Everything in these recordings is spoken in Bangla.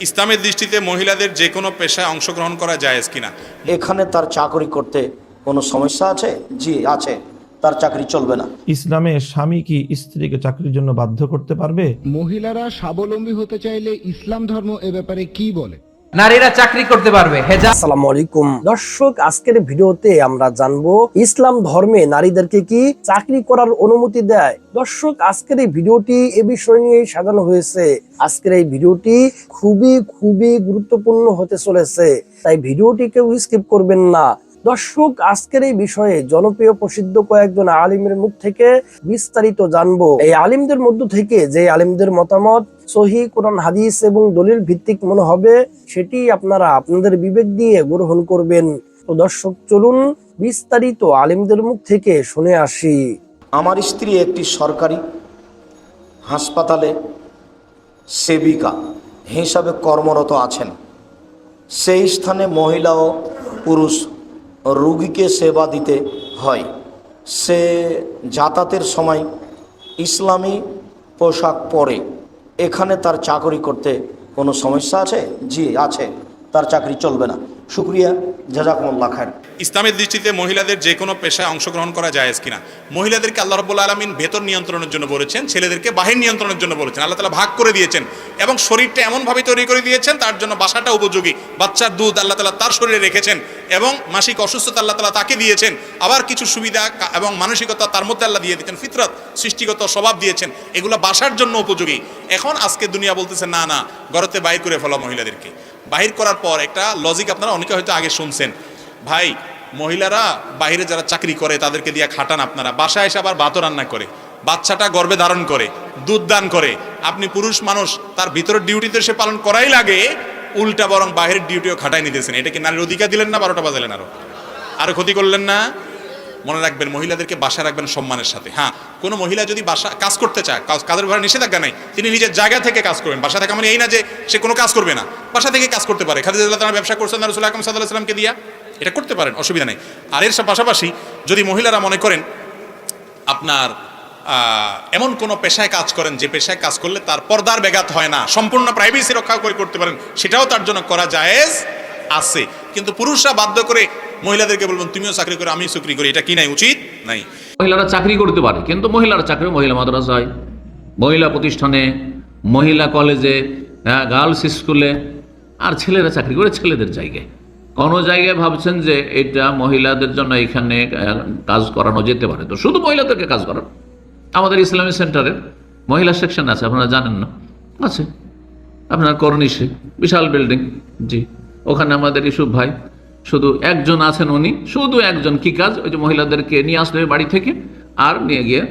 ইসলামের দৃষ্টিতে মহিলাদের যে কোনো পেশায় অংশগ্রহণ করা যায় কিনা? এখানে তার চাকরি করতে কোনো সমস্যা আছে? জি আছে। তার চাকরি চলবে না। ইসলামে স্বামী কি স্ত্রীকে চাকরির জন্য বাধ্য করতে পারবে? মহিলারা স্বাবলম্বী হতে চাইলে ইসলাম ধর্ম এ ব্যাপারে কি বলে? নারীরা চাকরি করতে পারবে। আসসালামু আলাইকুম। দর্শক, আজকের ভিডিওতে আমরা জানব, ইসলাম ধর্মে নারীদেরকে কি চাকরি করার অনুমতি দেয়? দর্শক, আজকের এই ভিডিওটি এ বিষয় নিয়ে সাজানো হয়েছে। আজকের এই ভিডিওটি খুবই খুবই গুরুত্বপূর্ণ হতে চলেছে। তাই ভিডিওটি কেউ স্কিপ করবেন না। দর্শক, আজকের এই বিষয়ে জনপ্রিয় প্রসিদ্ধ কয়েকজন আলিমের মুখ থেকে বিস্তারিত জানব। এই আলিমদের মধ্য থেকে যে আলিমদের মতামত, সহি কোরআন, হাদিস এবং দলিল ভিত্তিক মনে হবে, সেটি আপনারা আপনাদের বিবেক দিয়ে গ্রহণ করবেন। তো দর্শক, চলুন বিস্তারিত আলিমদের মুখ থেকে শুনে আসি। আমার স্ত্রী একটি সরকারি হাসপাতালে সেবিকা হিসাবে কর্মরত আছেন। সেই স্থানে মহিলা ও পুরুষ রুগীকে সেবা দিতে হয়। সে যাতায়াতের সময় ইসলামী পোশাক পরে। এখানে তার চাকরি করতে কোনো সমস্যা আছে? জি, আছে। তার চাকরি চলবে না। শুক্রিয়া, জাজাকুমুল্লাহ খায়ের ইসলামের দৃষ্টিতে মহিলাদের যে কোনো পেশায় অংশগ্রহণ করা জায়েজ কিনা? মহিলাদেরকে আল্লাহ রব্বুল আলমিন ভেতর নিয়ন্ত্রণের জন্য বলেছেন, ছেলেদেরকে বাহির নিয়ন্ত্রণের জন্য বলেছেন, আল্লাহ তালা ভাগ করে দিয়েছেন এবং শরীরটা এমনভাবে তৈরি করে দিয়েছেন, তার জন্য বাসাটা উপযোগী। বাচ্চার দুধ আল্লাহ তালা তার শরীরে রেখেছেন এবং মাসিক অসুস্থতা আল্লাহ তালা তাকে দিয়েছেন। আবার কিছু সুবিধা এবং মানসিকতা তার মধ্যে আল্লাহ দিয়ে দিয়েছেন ফিতরত, সৃষ্টিগত স্বভাব দিয়েছেন। এগুলো বাসার জন্য উপযোগী। এখন আজকে দুনিয়া বলতেছে, না না গড়তে বাইর করে ফেলা মহিলাদেরকে। বাহির করার পর একটা লজিক আপনারা অনেকে হয়তো আগে শুনছেন। ভাই, মহিলারা বাইরে যারা চাকরি করে তাদেরকে দিয়ে খাটান আপনারা। বাসায় এসে আবার ভাতও রান্না করে, বাচ্চাটা গর্বে ধারণ করে, দুধ দান করে। আপনি পুরুষ মানুষ, তার ভিতরের ডিউটিতে সে পালন করাই লাগে, উল্টা বরং বাইরের ডিউটিও খাটাই নিতেছেন। এটা কি নারীর অধিকার দিলেন না বারোটা বাজালেন আরও? আরও ক্ষতি করলেন না? মনে রাখবেন, মহিলাদেরকে বাসা রাখবেন সম্মানের সাথে। হ্যাঁ কোনো মহিলা যদি বাসা কাজ করতে চায়, কাজ কাজের ঘরে নিষেধাজ্ঞা নাই, তিনি নিজের জায়গা থেকে কাজ করবেন। বাসা থেকে মানে এই না যে সে কোনো কাজ করবে না। বাসা থেকে কাজ করতে পারে। খাদিজা তারা ব্যবসা করছেন রসুল আকরম সাল্লাহ সাল্লামকে দিয়া। এটা করতে পারেন, অসুবিধা নেই। আর এর পাশাপাশি যদি মহিলারা মনে করেন আপনার এমন কোনো পেশায় কাজ করেন যে পেশায় কাজ করলে তার পর্দার ব্যাঘাত হয় না, সম্পূর্ণ প্রাইভেসি রক্ষা করে করতে পারেন, সেটাও তার জন্য করা জায়েজ আছে। কিন্তু পুরুষরা বাধ্য করে মহিলাদেরকে বলবেন তুমিও চাকরি করে আমি চাকরি করি। এটা কি নাই উচিত? নাই। মহিলারা চাকরি করতে পারে কিন্তু মহিলারা চাকরি মহিলা মাদ্রাসায়। মহিলা প্রতিষ্ঠানে মহিলা কলেজে হ্যাঁ, গার্লস স্কুলে আর ছেলেরা চাকরি করে ছেলেদের জায়গায়। কোনো জায়গায় ভাবছেন যে এটা মহিলাদের জন্য এখানে কাজ করানো যেতে পারে। তো শুধু মহিলাদেরকে কাজ করান। আমাদের ইসলামী সেন্টারের মহিলা সেকশন আছে আপনারা জানেন না? আছে। আপনার করনিশে বিশাল বিল্ডিং। জি। ওখানে আমাদের ইসুফ ভাই শুধু একজন আছেন উনি, শুধু একজন কি কাজ? ওই যে মহিলাদেরকে নিয়ে আসতে হবে বাড়ি থেকে আর নিয়ে গিয়ে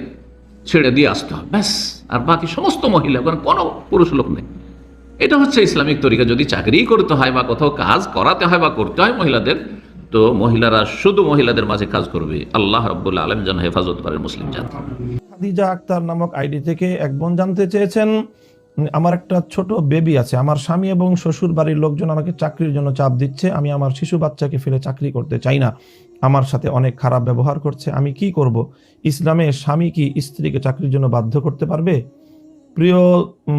ছেড়ে দিয়ে আসতে হবে। ব্যাস, আর বাকি সমস্ত মহিলা ওখানে কোনো পুরুষ লোক নেই। এটা হচ্ছে ইসলামিক তরিকা, যদি চাকরি করতে হয় বা কোথাও কাজ করাতে হয় বা করতে হয় মহিলাদের, তো মহিলারা শুধু মহিলাদের মাঝে কাজ করবে। আল্লাহ রব্বুল্লা আলম যেন হেফাজত করেন মুসলিম জাতি। আক্তার নামক আইডি থেকে এক বোন জানতে চেয়েছেন আমার একটা ছোট বেবি আছে, আমার স্বামী এবং শ্বশুর বাড়ির লোকজন আমাকে চাকরির জন্য চাপ দিচ্ছে, আমি আমার শিশু বাচ্চাকে ফেলে চাকরি করতে চাই না। আমার সাথে অনেক খারাপ ব্যবহার করছে, আমি কি করব? ইসলামে স্বামী কি স্ত্রীকে চাকরির জন্য বাধ্য করতে পারবে? প্রিয়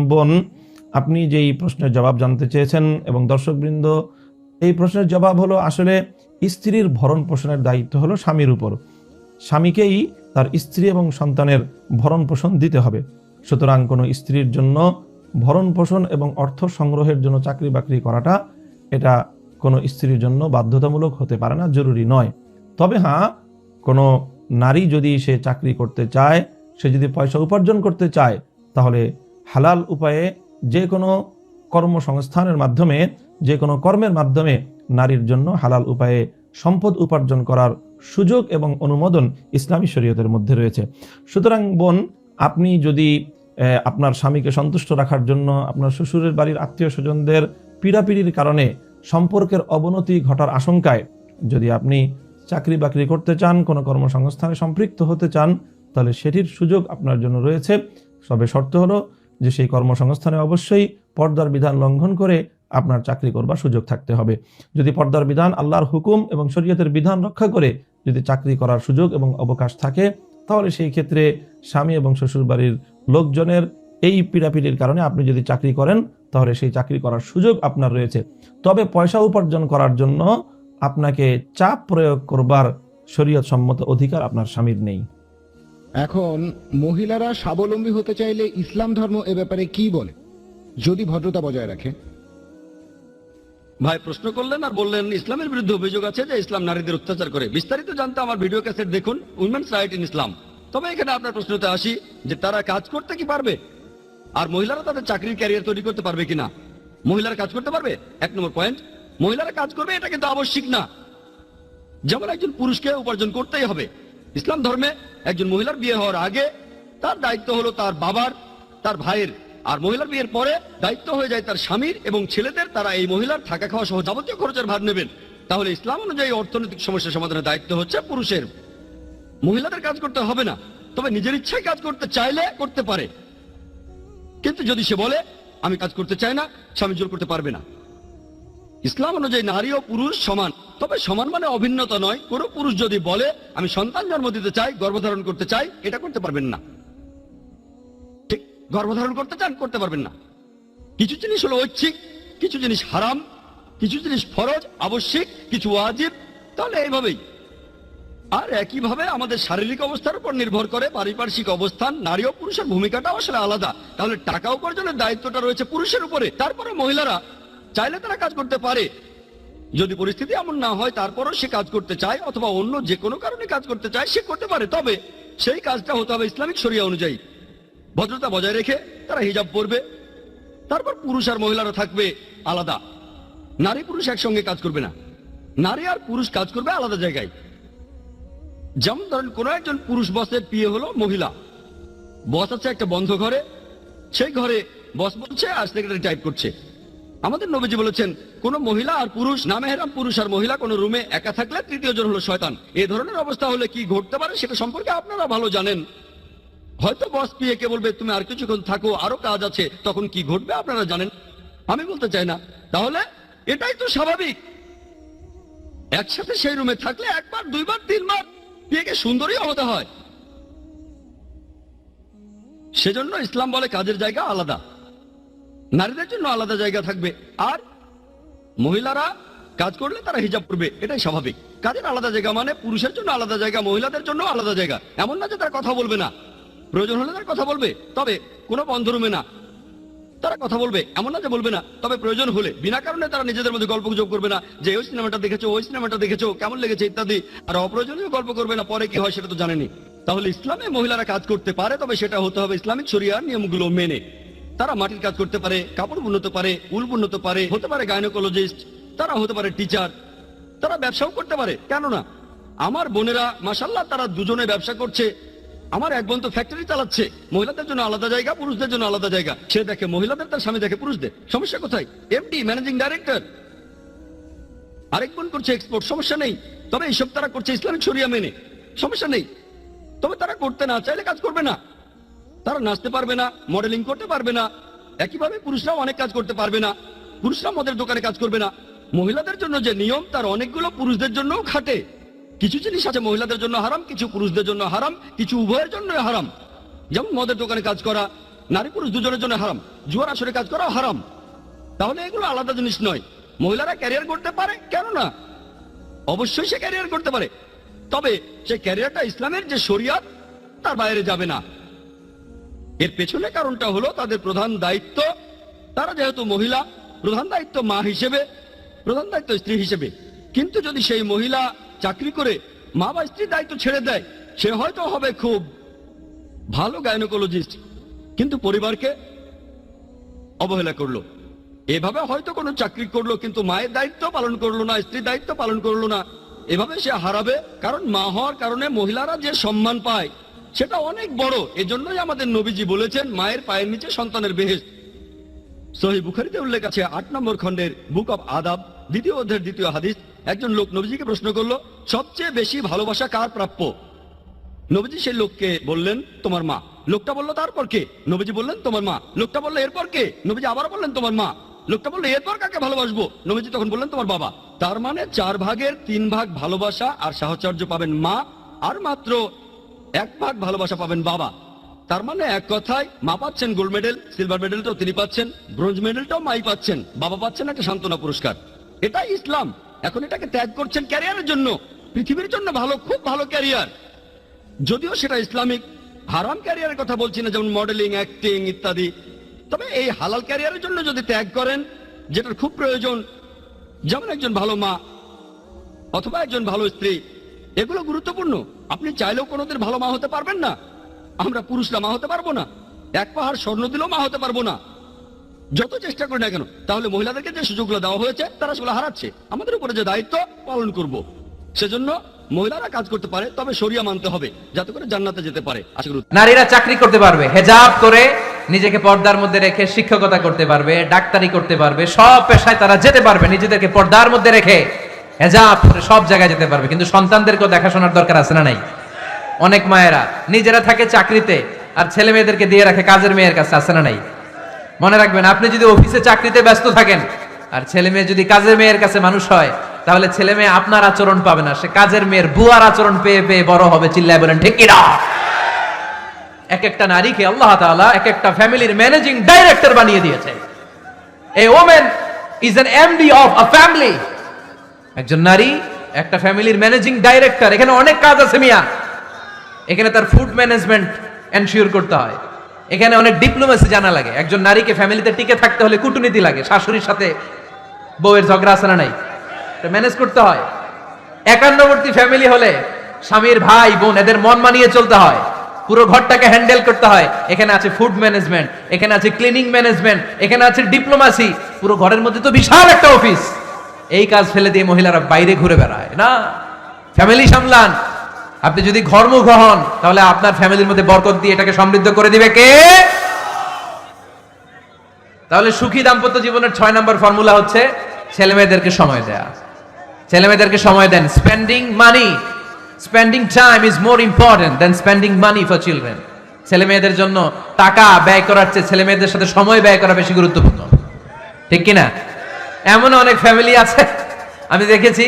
বোন, আপনি যেই প্রশ্নের জবাব জানতে চেয়েছেন এবং দর্শকবৃন্দ, এই প্রশ্নের জবাব হলো আসলে স্ত্রীর ভরণ পোষণের দায়িত্ব হলো স্বামীর উপর। স্বামীকেই তার স্ত্রী এবং সন্তানের ভরণ পোষণ দিতে হবে। সুতরাং কোনো স্ত্রীর জন্য ভরণ পোষণ এবং অর্থ সংগ্রহের জন্য চাকরি বাকরি করাটা এটা কোনো স্ত্রীর জন্য বাধ্যতামূলক হতে পারে না, জরুরি নয়। তবে হ্যাঁ কোনো নারী যদি সে চাকরি করতে চায়, সে যদি পয়সা উপার্জন করতে চায়, তাহলে হালাল উপায়ে যে কোনো কর্মসংস্থানের মাধ্যমে, যে কোনো কর্মের মাধ্যমে নারীর জন্য হালাল উপায়ে সম্পদ উপার্জন করার সুযোগ এবং অনুমোদন ইসলামী শরীয়তের মধ্যে রয়েছে। সুতরাং বোন, আপনি যদি আপনার স্বামীকে সন্তুষ্ট রাখার জন্য আপনার শ্বশুরের বাড়ির আত্মীয় স্বজনদের পীড়াপিড়ির কারণে সম্পর্কের অবনতি ঘটার আশঙ্কায় যদি আপনি চাকরি বাকরি করতে চান, কোনো কর্মসংস্থানে সম্পৃক্ত হতে চান, তাহলে সেটির সুযোগ আপনার জন্য রয়েছে। তবে শর্ত হলো যে সেই কর্মসংস্থানে অবশ্যই পর্দার বিধান লঙ্ঘন করে আপনার চাকরি করবার সুযোগ থাকতে হবে। যদি পর্দার বিধান আল্লাহর হুকুম এবং শরীয়তের বিধান রক্ষা করে যদি চাকরি করার সুযোগ এবং অবকাশ থাকে, তাহলে সেই ক্ষেত্রে স্বামী এবং শ্বশুর বাড়ির লোকজনের এই পীড়াপিড়ির কারণে আপনি যদি চাকরি করেন তাহলে সেই চাকরি করার সুযোগ আপনার রয়েছে। তবে পয়সা উপার্জন করার জন্য আপনাকে চাপ প্রয়োগ করবার শরীয়ত সম্মত অধিকার আপনার স্বামীর নেই। এখন মহিলারা স্বাবলম্বী হতে চাইলে ইসলাম ধর্ম এ ব্যাপারে কি বলে? যদি ভদ্রতা বজায় রাখে। ভাই প্রশ্ন করলেন আর বললেন ইসলামের বিরুদ্ধে অভিযোগ আছে যে ইসলাম নারীদের অত্যাচার করে। বিস্তারিত জানতে আমার ভিডিও ক্যাসেট দেখুন উইমেন্স রাইট ইন ইসলাম। তবে এখানে আপনার প্রশ্নতে আসি যে তারা কাজ করতে কি পারবে? আর মহিলারা তাদের চাকরির ক্যারিয়ার তৈরি করতে পারবে কিনা? মহিলারা কাজ করতে পারবে? এক নম্বর পয়েন্ট মহিলারা কাজ করবে এটা কিন্তু আবশ্যিক না। যেমন একজন পুরুষকে উপার্জন করতেই হবে। ইসলাম ধর্মে একজন মহিলার বিয়ে হওয়ার আগে তার দায়িত্ব হলো তার বাবার, তার ভাইয়ের। আর মহিলার বিয়ের পরে দায়িত্ব হয়ে যায় তার স্বামীর এবং ছেলেদের। তারা এই মহিলার থাকা খাওয়া সহ যাবতীয় খরচের ভার নেবেন। তাহলে ইসলাম অনুযায়ী অর্থনৈতিক সমস্যা সমাধানের দায়িত্ব হচ্ছে পুরুষের। মহিলাদের কাজ করতে হবে না, তবে নিজের ইচ্ছায় কাজ করতে চাইলে করতে পারে। কিন্তু যদি সে বলে, আমি কাজ করতে চাই না, স্বামী জোর করতে পারবে না। ইসলাম অনুযায়ী নারী ও পুরুষ সমান, তবে সমান মানে অভিন্নতা নয়। কোনো পুরুষ যদি বলে, আমি সন্তান জন্ম দিতে চাই, গর্ভধারণ করতে চাই, এটা করতে পারবেন না। ঠিক, গর্ভধারণ করতে চান, করতে পারবেন না। কিছু জিনিস হলো ঐচ্ছিক, কিছু জিনিস হারাম, কিছু জিনিস ফরজ, আবশ্যিক, কিছু ওয়াজিব, তাহলে এইভাবেই। আর একইভাবে আমাদের শারীরিক অবস্থার উপর নির্ভর করে পারিপার্শ্বিক অবস্থান, নারী ও পুরুষের ভূমিকাটা আসলে আলাদা। তাহলে টাকা উপার্জনের দায়িত্বটা রয়েছে পুরুষের উপরে। তারপরে মহিলারা চাইলে তারা কাজ করতে পারে। যদি পরিস্থিতি এমন না হয়, তারপরও সে কাজ করতে চায় অথবা অন্য যে কোনো কারণে কাজ করতে চায়, সে করতে পারে। তবে সেই কাজটা হতে হবে ইসলামিক শরিয়া অনুযায়ী। ভদ্রতা বজায় রেখে তারা হিজাব পরবে। তারপর পুরুষ আর মহিলারা থাকবে আলাদা। নারী পুরুষ একসঙ্গে কাজ করবে না। নারী আর পুরুষ কাজ করবে আলাদা জায়গায়। যেমন ধরেন, কোন একজন পুরুষ বসের বিয়ে হলো মহিলা। বস আছে একটা বন্ধ ঘরে, সেই ঘরে বস বলছে আর সেক্রেটারি টাইপ করছে। আমাদের নবীজি বলেছেন, কোন মহিলা আর পুরুষ নামেহেরাম পুরুষ আর মহিলা, কোন রুমে একা থাকলে তৃতীয় জন হলো শয়তান। এ ধরনের অবস্থা হলে কি ঘটতে পারে সেটা সম্পর্কে আপনারা ভালো জানেন। হয়তো বস পিয়ে কে বলবে, তুমি আর কিছুক্ষণ থাকো, আরও কাজ আছে, তখন কি ঘটবে আপনারা জানেন? আমি বলতে চাই না। তাহলে এটাই তো স্বাভাবিক। একসাথে সেই রুমে থাকলে একবার, দুইবার, তিনবার বিয়েকে সুন্দরী হতে হয়। সেজন্য ইসলাম বলে কাজের জায়গা আলাদা। নারীদের জন্য আলাদা জায়গা থাকবে। আর মহিলারা কাজ করলে তারা হিজাব করবে এটাই স্বাভাবিক। কাজের আলাদা জায়গা মানে পুরুষের জন্য আলাদা জায়গা, মহিলাদের জন্য আলাদা জায়গা। এমন না যে তারা কথা বলবে না। প্রয়োজন হলে তারা কথা বলবে। তবে কোনো বন্ধ রুমে না। তারা কথা বলবে, এমন না যে বলবে না, তবে প্রয়োজন হলে, বিনা কারণে তারা নিজেদের মধ্যে গল্প গুজব করবে না, যে ওই সিনেমাটা দেখেছ, ওই সিনেমাটা দেখেছ, কেমন লেগেছে ইত্যাদি, আর অপ্রয়োজনীয় গল্প করবে না, পরে কি হয় সেটা তো জানেনি। তাহলে ইসলামে মহিলারা কাজ করতে পারে, তবে সেটা হতে হবে ইসলামিক শরিয়ার নিয়মগুলো মেনে। তারা মাটির কাজ করতে পারে, কাপড় বুনতে পারে, উল বুনতে পারে, হতে পারে গাইনোকোলজিস্ট, তারা হতে পারে টিচার, তারা ব্যবসাও করতে পারে কেন না আমার বোনেরা মাসাল্লাহ তারা দুজনে ব্যবসা করছে আমার এক বোন তো ফ্যাক্টরি চালাচ্ছে। মহিলাদের জন্য আলাদা জায়গা, পুরুষদের জন্য আলাদা জায়গা। সে দেখে মহিলাদের, তার স্বামী দেখে পুরুষদের। সমস্যা কোথায়? এমডি ম্যানেজিং ডাইরেক্টর আরেক বোন করছে এক্সপোর্ট সমস্যা নেই। তবে এইসব তারা করছে ইসলামিক শরিয়া মেনে। সমস্যা নেই। তবে তারা করতে না চাইলে কাজ করবে না। তারা নাচতে পারবে না মডেলিং করতে পারবে না। একইভাবে পুরুষরাও অনেক কাজ করতে পারবে না। পুরুষরা মদের দোকানে কাজ করবে না। মহিলাদের জন্য যে নিয়ম, তার অনেকগুলো পুরুষদের জন্যও খাটে। কিছু জিনিস আছে মহিলাদের জন্য হারাম, কিছু পুরুষদের জন্য হারাম, কিছু উভয়ের জন্য হারাম। যেমন মদের দোকানে কাজ করা, নারী পুরুষ দুজনের জন্য হারাম, জুয়ার আসরে কাজ করা হারাম। তাহলে এগুলো আলাদা জিনিস নয়। মহিলারা ক্যারিয়ার করতে পারে? কেন না? অবশ্যই সে ক্যারিয়ার করতে পারে। তবে সে ক্যারিয়ারটা ইসলামের যে শরিয়াত, তার বাইরে যাবে না। এর পেছনে কারণটা হলো তাদের প্রধান দায়িত্ব। তারা যেহেতু মহিলা, প্রধান দায়িত্ব মা হিসেবে, প্রধান দায়িত্ব স্ত্রী হিসেবে। কিন্তু যদি সেই মহিলা চাকরি করে মা বা স্ত্রীর দায়িত্ব ছেড়ে দেয়, সে হয়তো হবে খুব ভালো গাইনোকোলজিস্ট, কিন্তু পরিবারকে অবহেলা করল। এভাবে হয়তো কোনো চাকরি করল, কিন্তু মায়ের দায়িত্ব পালন করল না, স্ত্রীর দায়িত্ব পালন করল না। এভাবে সে হারাবে, কারণ মা হওয়ার কারণে মহিলারা যে সম্মান পায়, সেটা অনেক বড়। এজন্যই আমাদের নবীজি বলেছেন, মায়ের পায়ের নিচে সন্তানের বেহেস সহি বুখারিতে উল্লেখ আছে, আট নম্বর খণ্ডের বুক অব আদাব দ্বিতীয় অধ্যায়ের দ্বিতীয় হাদিস। একজন লোক নবীজিকে প্রশ্ন করল, সবচেয়ে বেশি ভালোবাসা কার প্রাপ্য? নবীজি সেই লোককে বললেন, তোমার মা। লোকটা বলল, তারপর কে? নবীজি বললেন, তোমার মা। লোকটা বলল, এরপর কে? নবীজি আবার বললেন, তোমার মা। লোকটা বলল, এরপর কাকে ভালোবাসবো? নবীজি তখন বললেন, তোমার বাবা। তার মানে চার ভাগের তিন ভাগ ভালোবাসা আর সাহচর্য পাবেন মা, আর মাত্র এক ভাগ ভালোবাসা পাবেন বাবা। তার মানে এক কথায়, মা পাচ্ছেন গোল্ড মেডেল সিলভার মেডেলটাও তিনি পাচ্ছেন ব্রোঞ্জ মেডেলটাও মাই পাচ্ছেন, বাবা পাচ্ছেন একটা সান্ত্বনা পুরস্কার। এটাই ইসলাম। এখন এটাকে ত্যাগ করছেন ক্যারিয়ারের জন্য, পৃথিবীর জন্য ভালো, খুব ভালো ক্যারিয়ার। যদিও সেটা ইসলামিক, হারাম ক্যারিয়ারের কথা বলছি না, যেমন মডেলিং অ্যাক্টিং ইত্যাদি। তবে এই হালাল ক্যারিয়ারের জন্য যদি ত্যাগ করেন, যেটার খুব প্রয়োজন, যেমন একজন ভালো মা অথবা একজন ভালো স্ত্রী, এগুলো গুরুত্বপূর্ণ। আপনি চাইলেও কোনোদিন ভালো মা হতে পারবেন না। আমরা পুরুষরা মা হতে পারব না। এক পাহাড় স্বর্ণ দিলেও মা হতে পারব না। যত চেষ্টা করি না কেন, তাহলে মহিলাদেরকে যে সুযোগগুলো দেওয়া হয়েছে, তারা সেগুলো হারাচ্ছে। আমাদের উপরে যে দায়িত্ব, পালন করব। সেজন্য মহিলারা কাজ করতে পারে, তবে সরিয়া মানতে হবে, যাতে করে জান্নাতে যেতে পারে। নারীরা চাকরি করতে পারবে, হেজাব করে নিজেকে পর্দার মধ্যে রেখে শিক্ষকতা করতে পারবে, ডাক্তারি করতে পারবে, সব পেশায় তারা যেতে পারবে, নিজেদেরকে পর্দার মধ্যে রেখে হেজাব করে সব জায়গায় যেতে পারবে। কিন্তু সন্তানদেরকেও দেখাশোনার দরকার আছে না নাই? অনেক মায়েরা। নিজেরা থাকে চাকরিতে, আর ছেলে মেয়েদেরকে দিয়ে রাখে কাজের মেয়ের কাছে, আছে না নাই? মনে রাখবেন, আপনি যদি অফিসে চাকরিতে ব্যস্ত থাকেন, আর ছেলে মেয়ে যদি কাজের মেয়ের কাছে মানুষ হয়, তাহলে ছেলে মেয়ে আপনার আচরণ পাবে না। সে কাজের মেয়ের বুয়ার আচরণ পেয়ে পেয়ে বড় হবে, চিল্লায় বলেন, ঠিক এক একটা নারীকে আল্লাহ তাআলা এক একটা ফ্যামিলির ম্যানেজিং ডাইরেক্টর বানিয়ে দিয়েছে। A woman is an MD of a family. একজন নারী, একটা ফ্যামিলির ম্যানেজিং ডাইরেক্টর। এখানে অনেক কাজ আছে মিয়া। এখানে তার ফুড ম্যানেজমেন্ট এনশিওর করতে হয়। এখানে অনেক ডিপ্লোমেসি জানা লাগে। একজন নারীকে ফ্যামিলিতে টিকে থাকতে হলে কূটনীতি লাগে, শাশুড়ির সাথে বউয়ের ঝগড়া আছে না নাই? ম্যানেজ করতে হয়। একান্নবর্তী ফ্যামিলি হলে স্বামীর ভাই, বোন, এদের মন মানিয়ে চলতে হয়। পুরো ঘরটাকে হ্যান্ডেল করতে হয়। এখানে আছে ফুড ম্যানেজমেন্ট এখানে আছে ক্লিনিং ম্যানেজমেন্ট এখানে আছে ডিপ্লোমাসি পুরো ঘরের মধ্যে তো বিশাল একটা অফিস এই কাজ ফেলে দিয়ে মহিলারা বাইরে ঘুরে বেড়ায়, না? ফ্যামিলি সামলান। আপনি যদি ঘর্মুখ হন তাহলে আপনার ফ্যামিলির মধ্যে বরকত দিয়ে এটাকে সমৃদ্ধ করে দিবে কে? তাহলে সুখী দাম্পত্য জীবনের ছয় নম্বর ফর্মুলা হচ্ছে ছেলে মেয়েদেরকে সময় দেয়া। ছেলে মেয়েদেরকে সময় দেন spending money spending time is more important than spending money for children ছেলে মেয়েদের জন্য টাকা ব্যয় করার চেয়ে ছেলে মেয়েদের সাথে সময় ব্যয় করা বেশি গুরুত্বপূর্ণ। ঠিক কিনা? এমন অনেক ফ্যামিলি আছে, আমি দেখেছি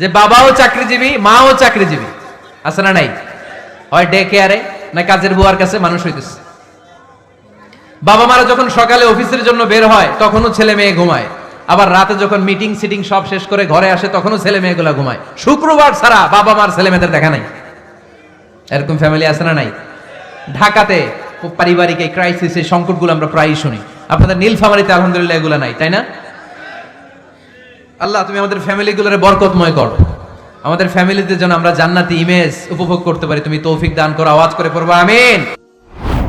যে বাবাও চাকরিজীবী, মাও চাকরিজীবী। আছে না নাই? হয় ডে কেয়ারে না কাজের বুয়ার কাছে মানুষ হইতেছে? বাবা মারা যখন সকালে অফিসের জন্য বের হয়, তখনও ছেলে মেয়ে ঘুমায়। আবার রাতে যখন মিটিং সিটিং সব শেষ করে ঘরে আসে, তখনও ছেলে মেয়েগুলো ঘুমায়। শুক্রবার ছাড়া বাবা মার ছেলে মেয়েদের দেখা নাই। এরকম ফ্যামিলি আছে না নাই? ঢাকাতে পারিবারিক এই ক্রাইসিস এই সংকটগুলো আমরা প্রায়ই শুনি। আপনাদের নীলফামারিতে আলহামদুলিল্লাহ এগুলো নাই, তাই না? আল্লাহ, তুমি আমাদের ফ্যামিলিগুলোরে বরকতময় করো। আমাদের ফ্যামিলিতে যেন আমরা জান্নাতি ইমেজ উপভোগ করতে পারি। তুমি তৌফিক দান করো, আওয়াজ করে পড়ব, আমিন।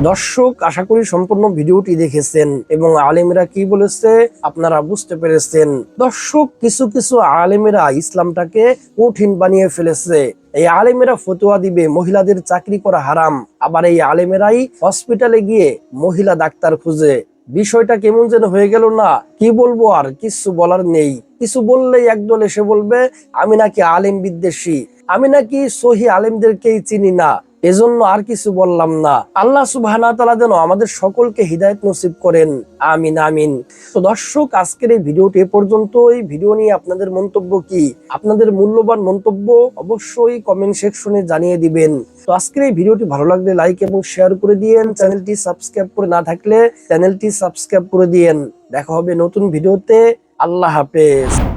দর্শক, আশা করি সম্পূর্ণ ভিডিওটি দেখেছেন এবং আলেমেরা কি বলেছে আপনারা বুঝতে পেরেছেন। দর্শক, কিছু কিছু আলেমেরা ইসলামটাকে কঠিন বানিয়ে ফেলেছে। এই আলেমেরা ফতোয়া দিবে, মহিলাদের চাকরি করা হারাম। আবার এই আলেমেরাই হসপিটালে গিয়ে মহিলা ডাক্তার খুঁজে। বিষয়টা কেমন যেন হয়ে গেল না। কি বলব আর কিছু বলার নেই। কিছু বললেই একদল এসে বলবে, আমি নাকি আলেম বিদ্বেষী। আমি নাকি সহি আলেমদেরকেই চিনি না। এজন্য আর কিছু বললাম না। আল্লাহ সুবাহ যেন আমাদের সকলকে হৃদায়ত নসিব করেন। আমিন আমিন। তো দর্শক, আজকের এই ভিডিওটি এ পর্যন্ত এই ভিডিও নিয়ে আপনাদের মন্তব্য কি? আপনাদের মূল্যবান মন্তব্য অবশ্যই কমেন্ট সেকশনে জানিয়ে দিবেন। তো আজকের এই ভিডিওটি ভালো লাগলে লাইক এবং শেয়ার করে দিয়েন। চ্যানেলটি সাবস্ক্রাইব করে না থাকলে চ্যানেলটি সাবস্ক্রাইব করে দিয়েন। দেখা হবে নতুন ভিডিওতে। আল্লাহ হাফেজ।